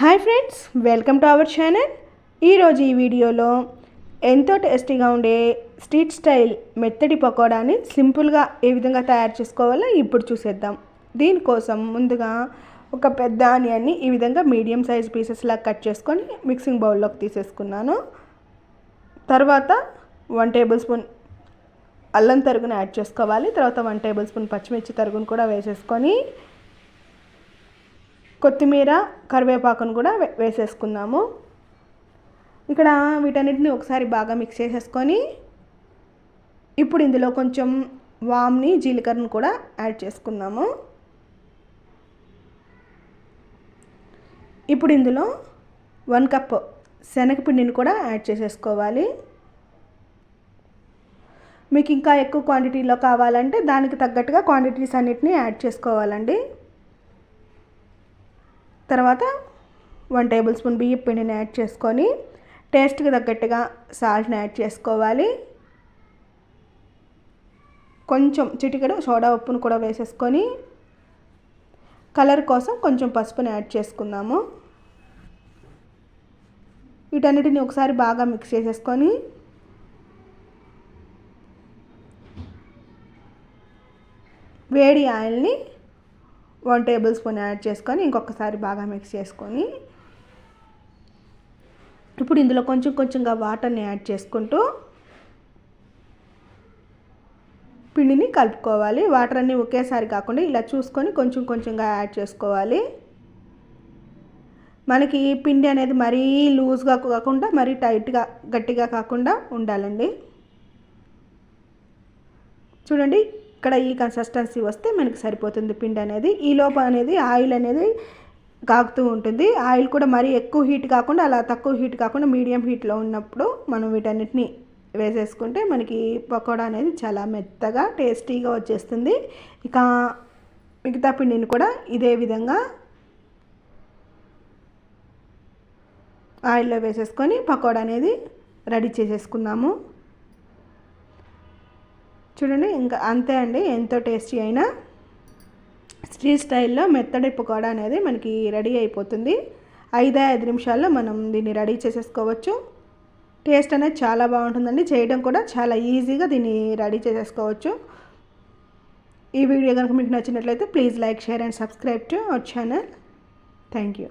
Hi friends welcome to our channel ఈరోజు ఈ వీడియోలో ఎంతో టేస్టీగా ఉండే స్ట్రీట్ స్టైల్ మెత్తడి పకోడాని సింపుల్గా ఏ విధంగా తయారు చేసుకోవాలో ఇప్పుడు చూసేద్దాం. దీనికోసం ముందుగా ఒక పెద్ద ఆనియన్ని ఈ విధంగా మీడియం సైజ్ పీసెస్లా కట్ చేసుకొని మిక్సింగ్ బౌల్లోకి తీసేసుకున్నాను. తర్వాత వన్ టేబుల్ స్పూన్ అల్లం తరుగును యాడ్ చేసుకోవాలి. తర్వాత వన్ టేబుల్ స్పూన్ పచ్చిమిర్చి తరుగును కూడా వేసేసుకొని కొత్తిమీర కరివేపాకును కూడా వేసేసుకుందాము. ఇక్కడ వీటన్నిటిని ఒకసారి బాగా మిక్స్ చేసేసుకొని ఇప్పుడు ఇందులో కొంచెం వామ్ని జీలకర్రను కూడా యాడ్ చేసుకుందాము. ఇప్పుడు ఇందులో వన్ కప్ శనగపిండిని కూడా యాడ్ చేసేసుకోవాలి. మీకు ఇంకా ఎక్కువ క్వాంటిటీలో కావాలంటే దానికి తగ్గట్టుగా క్వాంటిటీస్ అన్నిటిని యాడ్ చేసుకోవాలండి. తర్వాత వన్ టేబుల్ స్పూన్ బియ్య పిండిని యాడ్ చేసుకొని టేస్ట్కి తగ్గట్టుగా సాల్ట్ని యాడ్ చేసుకోవాలి. కొంచెం చిటికెడు సోడా ఉప్పును కూడా వేసేసుకొని కలర్ కోసం కొంచెం పసుపుని యాడ్ చేసుకుందాము. వీటన్నిటిని ఒకసారి బాగా మిక్స్ చేసేసుకొని వేడి ఆయిల్ని వన్ టేబుల్ స్పూన్ యాడ్ చేసుకొని ఇంకొకసారి బాగా మిక్స్ చేసుకొని ఇప్పుడు ఇందులో కొంచెం కొంచెంగా వాటర్ని యాడ్ చేసుకుంటూ పిండిని కలుపుకోవాలి. వాటర్ అన్నీ ఒకేసారి కాకుండా ఇలా చూసుకొని కొంచెం కొంచెంగా యాడ్ చేసుకోవాలి. మనకి పిండి అనేది మరీ లూజ్గా కాకుండా మరీ టైట్గా గట్టిగా కాకుండా ఉండాలండి. చూడండి ఇక్కడ ఈ కన్సిస్టెన్సీ వస్తే మనకి సరిపోతుంది పిండి అనేది. ఈ లోపు అనేది ఆయిల్ అనేది కాగుతూ ఉంటుంది. ఆయిల్ కూడా మరీ ఎక్కువ హీట్ కాకుండా అలా తక్కువ హీట్ కాకుండా మీడియం హీట్లో ఉన్నప్పుడు మనం వీటన్నిటిని వేసేసుకుంటే మనకి పకోడా అనేది చాలా మెత్తగా టేస్టీగా వచ్చేస్తుంది. ఇక మిగతా పిండిని కూడా ఇదే విధంగా ఆయిల్లో వేసేసుకొని పకోడా అనేది రెడీ చేసేసుకుందాము. చూడండి ఇంకా అంతే అండి. ఎంతో టేస్టీ అయినా స్ట్రీట్ స్టైల్లో మెత్తడి పకోడా అనేది మనకి రెడీ అయిపోతుంది. ఐదు ఐదు నిమిషాల్లో మనం దీన్ని రెడీ చేసేసుకోవచ్చు. టేస్ట్ అనేది చాలా బాగుంటుందండి. చేయడం కూడా చాలా ఈజీగా దీన్ని రెడీ చేసేసుకోవచ్చు. ఈ వీడియో కనుక మీకు నచ్చినట్లయితే please like share and subscribe to our channel. Thank you.